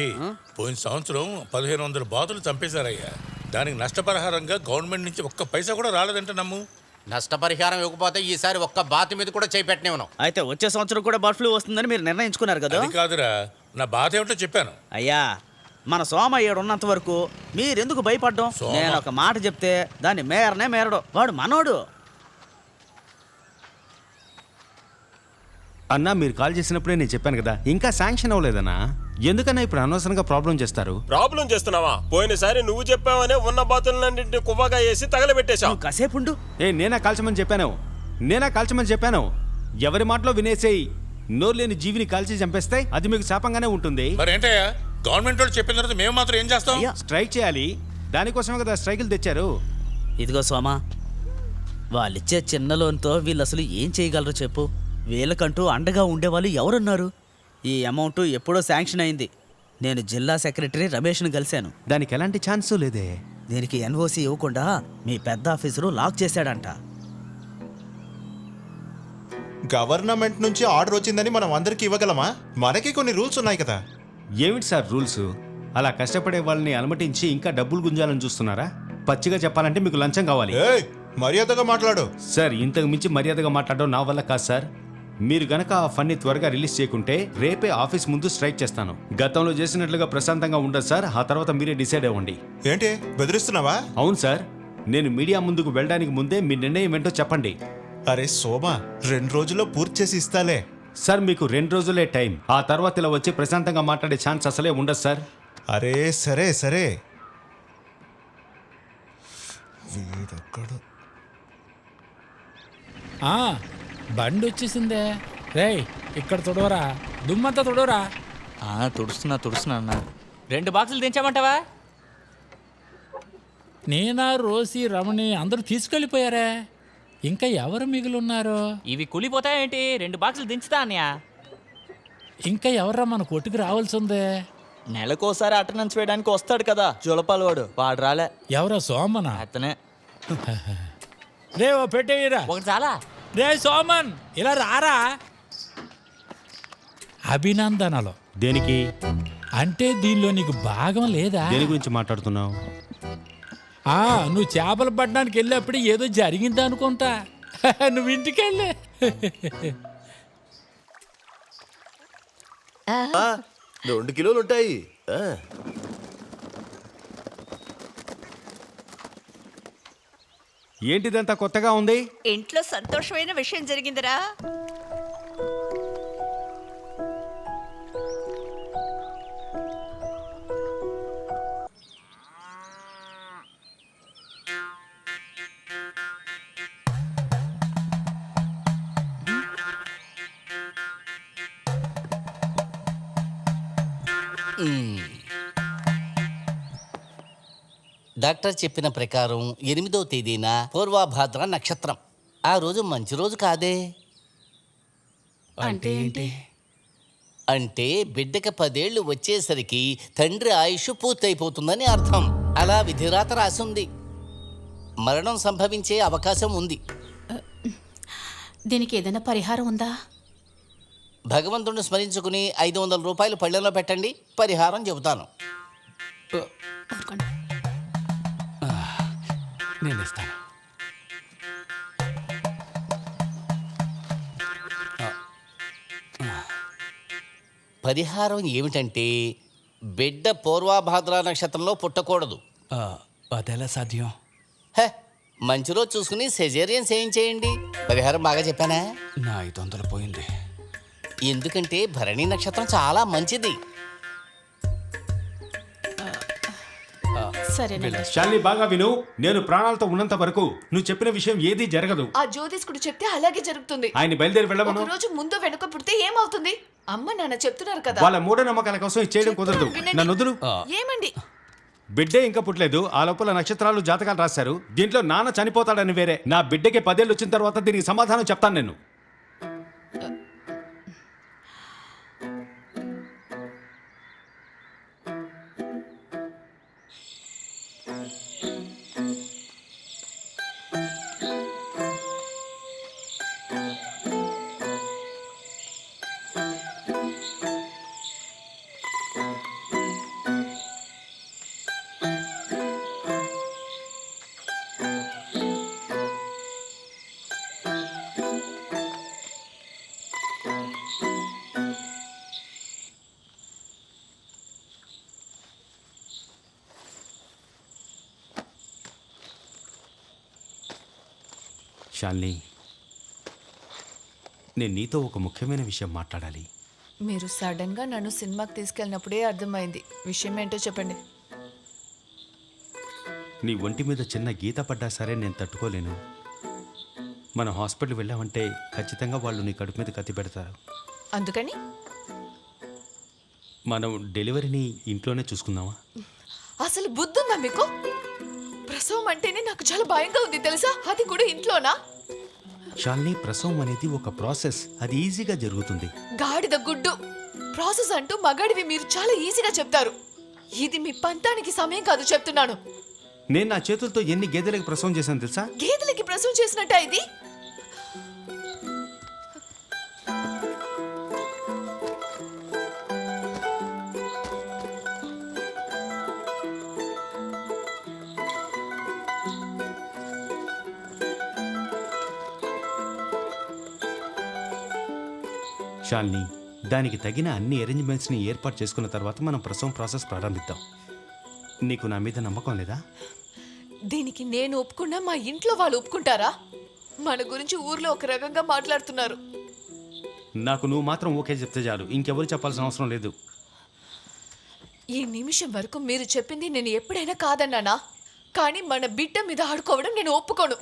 బాజీ పోయిన సంవత్సరం పదిహేను వందల బాతులు చంపేశారయ్యా. దానికి నష్టపరిహారంగా గవర్నమెంట్ నుంచి ఒక్క పైసా కూడా రాలేదంట నమ్ము. నష్టపరిహారం ఇవ్వకపోతే ఈసారి ఒక్క బాతు మీద కూడా చేపెట్టనివ్వను. అయితే వచ్చే సంవత్సరం కూడా బర్డ్ ఫ్లూ వస్తుందని మీరు నిర్ణయించుకున్నారు కదా? అది కాదురా నా బాధ ఏమిటో చెప్పాను. అయ్యా మన సోమ ఏడు ఉన్నంత వరకు మీరెందుకు భయపడ్డం? సోమ? నేను ఒక మాట చెప్తే దాన్ని మేరనే మేరడు. వాడు మనోడు. అన్నా మీరు కాల్ చేసినప్పుడే నేను చెప్పాను కదా ఇంకా శాంక్షన్ అవ్వలేదన్నా? ఎందుకన్నా ఇప్పుడు అనవసరంగా ప్రాబ్లం చేస్తారు? ప్రాబ్లం చేస్తున్నావా? పోయినసారి నువ్వు చెప్పావనే ఉన్న బాతులన్నింటినీ కువ్వగా వేసి తగలబెట్టేశావు. కాసేపు ఉండు. ఏ నేనా కాల్చమని చెప్పాను? నేనా కాల్చమని చెప్పాను? ఎవరి మాటలో వినేసేయి. నోరు లేని జీవిని కాల్చి చంపేస్తే అది మీకు శాపంగానే ఉంటుంది. మరి ఏంటయ్యా గవర్నమెంట్ వాళ్ళు చెప్పిన తర్వాత మేము మాత్రం ఏం చేస్తాం. స్ట్రైక్ చేయాలి. దానికోసమే కదా స్ట్రైకులు తెచ్చారు. ఇదిగో సోమ వాళ్ళిచ్చే చిన్న లోన్తో వీళ్ళు అసలు ఏం చేయగలరు చెప్పు. వీళ్ళకంటూ అండగా ఉండేవాళ్ళు ఎవరున్నారు? ఈ అమౌంట్ ఎప్పుడో శాంక్షన్ అయింది. నేను జిల్లా సెక్రటరీ రమేష్ను కలిశాను. దానికి ఎలాంటి ఛాన్సు లేదే? దీనికి ఎన్ఓసి ఇవ్వకుండా మీ పెద్ద ఆఫీసరు లాక్ చేశాడంట. గవర్నమెంట్ నుంచి ఆర్డర్ వచ్చిందని మనం అందరికి ఇవ్వగలమా? మనకి కొన్ని రూల్స్ ఉన్నాయి కదా. ఏమిటి సార్ రూల్స్? అలా కష్టపడే వాళ్ళని అనుమతించి ఇంకా డబ్బులు గుంజాలని చూస్తున్నారా? పచ్చిగా చెప్పాలంటే మీకు లంచం కావాలి. ఏయ్ మర్యాదగా మాట్లాడు. సార్ ఇంతకు మించి మర్యాదగా మాట్లాడడం నా వల్ల కాదు సార్. మీరు గనక ఆ ఫండ్ని త్వరగా రిలీజ్ చేయకుంటే రేపే ఆఫీస్ ముందు స్ట్రైక్ చేస్తాను. గతంలో చేసినట్లుగా ప్రశాంతంగా ఉండదు సార్ ఆ తర్వాత మీరే డిసైడ్ అవ్వండి. ఏంటి? బెదిరిస్తున్నావా? అవును సార్ నేను మీడియా ముందుకు వెళ్ళడానికి ముందే మీ నిర్ణయం ఏంటో చెప్పండి. అరే శోభా రెండు రోజుల్లో పూర్తి చేసి ఇస్తాలే. సార్ మీకు రెండు రోజులే టైం. ఆ తర్వాత ఇలా వచ్చి ప్రశాంతంగా మాట్లాడే ఛాన్స్ అసలే ఉండదు సార్. అరే సరే సరే. వీడొక్కడు. ఆ, బండి వచ్చేసిందే రేయ్ ఇక్కడ తుడవరా. దుమ్మంతా తుడవరా. ఆ, తుడుస్తున్నా తుడుస్తున్నా అన్న. రెండు బాక్సులు దించామంటావా నేనా రోసి రమణి అందరూ తీసుకెళ్ళిపోయారే. ఇంకా ఎవరు మిగిలిన్నారు? ఇవి కూలిపోతాయేంటి? రెండు బాక్సులు దించుతా అన్నయ్య. ఇంకా ఎవర్రా మన కొట్టుకు రావాల్సి ఉంది? నెలకోసారి అటెండెన్స్ వేయడానికి వస్తాడు కదా జులపాలు వాడు వాడు రాలే. ఎవరా సోమనా? అతనే. రే ఓ పెట్టేయరా. ఒకటి చాలా. రే సోమన్ ఇలా రారా? అభినందనలు. దేనికి? అంటే దీనిలో నీకు భాగం లేదా? దేని గురించి మాట్లాడుతున్నావు? ఆ నువ్వు చేపలు పట్టడానికి వెళ్ళేప్పుడు ఏదో జరిగింది అనుకుంటా. నువ్వు ఇంటికి వెళ్ళే రెండు కిలోలు ఉంటాయి. ఏంటిదంతా కొత్తగా ఉంది? ఇంట్లో సంతోషమైన విషయం జరిగిందిరా. డాక్టర్ చెప్పిన ప్రకారం ఎనిమిదో తేదీన పూర్వాభాద్ర నక్షత్రం. ఆ రోజు మంచి రోజు కాదే? అంటే ఏంటి? అంటే బిడ్డకి పదేళ్ళు వచ్చేసరికి తండ్రి ఆయుష్ పూర్తయిపోతుందని అర్థం. అలా విధిరాత రాసింది. మరణం సంభవించే అవకాశం ఉంది. దీనికి ఏదైనా పరిహారం ఉందా? భగవంతుడిని స్మరించుకుని ఐదు వందల రూపాయలు పళ్ళెంలో పెట్టండి. పరిహారం చెబుతాను. నేను ఇస్తాను పరిహారం ఏమిటంటే బిడ్డ పూర్వాభాద్ర నక్షత్రంలో పుట్టకూడదు. అదెలా సాధ్యం? హే మంచి రోజు చూసుకుని సెజేరియన్ చేయించేయండి పరిహారం బాగా చెప్పానా? నా ఐదు వందలు పోయింది. ఎందుకంటే భరణి నక్షత్రం చాలా మంచిది. సరేనండి. శాలిని బాగా విను నేను ప్రాణాలతో ఉన్నంత వరకు నువ్వు చెప్పిన విషయం ఏదీ జరగదు. ఆ జ్యోతిష్కుడు చెప్తే అలాగే జరుగుతుంది. ఆయన బయలుదేరి వెళ్ళమను. ఒక రోజు ముందు వెనుక పుడితే ఏమవుతుంది? అమ్మ నాన్న చెప్తున్నారు కదా. వాళ్ళ మూఢనమ్మకాల కోసం ఇది చేయడం కుదరదు. వినండి. నన్ను వదులు. ఏమండి? బిడ్డే ఇంకా పుట్టలేదు. ఆ లోపల నక్షత్రాలు జాతకాలు రాశారు. దీంట్లో నాన్న చనిపోతాడని వేరే. నా బిడ్డకి పదేళ్ళు వచ్చిన తర్వాత దీనికి సమాధానం చెప్తాను నేను. శాలిని నేను నీతో ఒక ముఖ్యమైన విషయం మాట్లాడాలి. మీరు సడన్గా నన్ను సినిమాకి తీసుకెళ్ళినప్పుడే అర్థమైంది. విషయం ఏంటో చెప్పండి. నీ ఒంటి మీద చిన్న గీత పడ్డా సరే నేను తట్టుకోలేను. మనం హాస్పిటల్ వెళ్ళామంటే ఖచ్చితంగా వాళ్ళు నీ కడుపు మీద కత్తి పెడతారు. అందుకని? మనం డెలివరీని ఇంట్లోనే చూసుకుందామా? అసలు బుద్ధుందా మీకు? ప్రసవం అంటేనే నాకు చాలా భయంగా ఉంది తెలుసా? అది కూడా ఇంట్లోనా? శాలిని ప్రసవం అనేది ఒక ప్రాసెస్. అది ఈజీగా జరుగుతుంది. గాడిద గుడ్డు. ప్రాసెస్ అంటూ మగాడివి మీరు చాలా ఈజీగా చెప్తారు. ఇది మీ పంతానికి సమయం కాదు చెప్తున్నాను. నేను నా చేతులతో ఎన్ని గేదెలకు ప్రసవం చేశాను తెలుసా? గేదెలకి ప్రసవం చేసినట్ట ఇది? శాలిని దానికి తగిన అన్ని అరేంజ్మెంట్స్ని ఏర్పాటు చేసుకున్న తర్వాత మనం ప్రసవం ప్రాసెస్ ప్రారంభిద్దాం. నీకు నా మీద నమ్మకం లేదా? దీనికి నేను ఒప్పుకున్నా మా ఇంట్లో వాళ్ళు ఒప్పుకుంటారా? మన గురించి ఊర్లో ఒక రకంగా మాట్లాడుతున్నారు. నాకు నువ్వు మాత్రం ఓకే చెప్తే చాలు. ఇంకెవరు చెప్పాల్సిన అవసరం లేదు. ఈ నిమిషం వరకు మీరు చెప్పింది నేను ఎప్పుడైనా కాదన్నానా? కానీ మన బిడ్డ మీద ఆడుకోవడం నేను ఒప్పుకోను.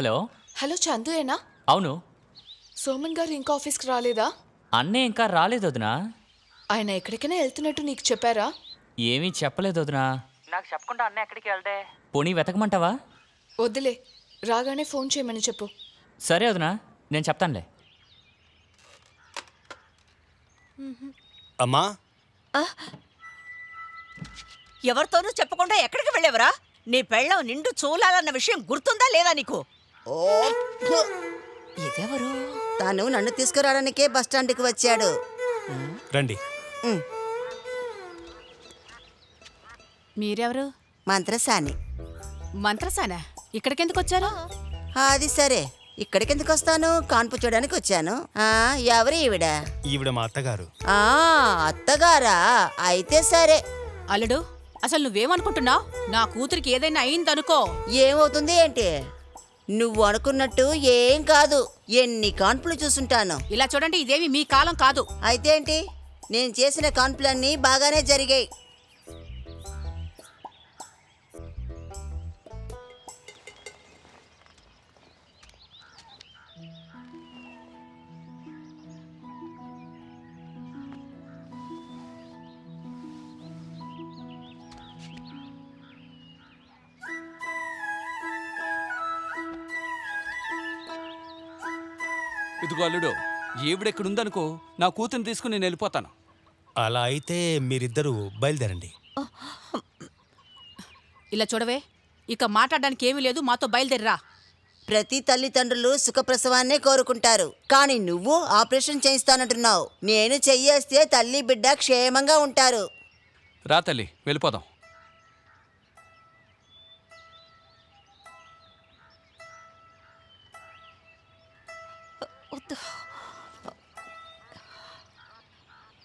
హలో? హలో చందుయేనా అవును. సోమన్ గారు ఇంకా ఆఫీస్కి రాలేదా? అన్నే ఇంకా రాలేదు వదినా. ఆయన ఎక్కడికైనా వెళ్తున్నట్టు నీకు చెప్పారా? ఏమీ చెప్పలేదు వదినా. నాకు చెప్పకుండా అన్న ఎక్కడికి వెళ్తే? పోనీ వెతకమంటావా? వద్దులే రాగానే ఫోన్ చేయమని చెప్పు. సరే వదినా నేను చెప్తానులే. అమ్మా. ఎవరితోనూ చెప్పకుండా ఎక్కడికి వెళ్ళేవరా? నీ పెళ్ళం నిండు చూలాలన్న విషయం గుర్తుందా లేదా నీకు. ఇదెవరు? తను నన్ను తీసుకురావడానికే బస్ స్టాండ్కి వచ్చాడు. రండి. మీరెవరు? మంత్రసాని. మంత్రసాన? ఇక్కడికెందుకు వచ్చారు? అది సరే. ఇక్కడికి ఎందుకు వస్తాను? కాన్పు చూడడానికి వచ్చాను. ఆ ఎవరు ఈవిడ? ఈవిడ మా అత్తగారు. ఆ అత్తగారా? అయితే సరే. అల్లుడు అసలు నువ్వేమనుకుంటున్నావు? నా కూతురికి ఏదైనా అయిందనుకో. ఏమవుతుంది ఏంటి? నువ్వు అనుకున్నట్టు ఏం కాదు. ఎన్ని కాన్పులు చూసుంటాను. ఇలా చూడండి ఇదేమి మీ కాలం కాదు. అయితే ఏంటి? నేను చేసిన కాన్పులన్నీ బాగానే జరిగాయి. ఇదిగో అల్లుడు? ఈవిడెక్కడుందనుకో నా కూతురు తీసుకుని నేను వెళ్ళిపోతాను. అలా అయితే మీరిద్దరూ బయలుదేరండి. ఇలా చూడవే ఇక మాట్లాడడానికి ఏమీ లేదు మాతో బయలుదేరిరా. ప్రతి తల్లిదండ్రులు సుఖప్రసవాన్నే కోరుకుంటారు. కానీ నువ్వు ఆపరేషన్ చేయిస్తానంటున్నావు. నేను చెయ్యేస్తే తల్లి బిడ్డ క్షేమంగా ఉంటారు. రా తల్లి వెళ్ళిపోదాం.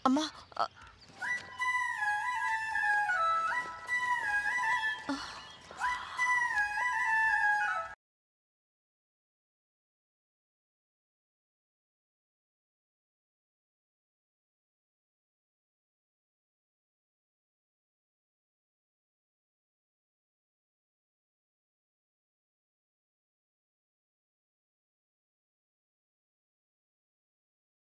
అమ్మా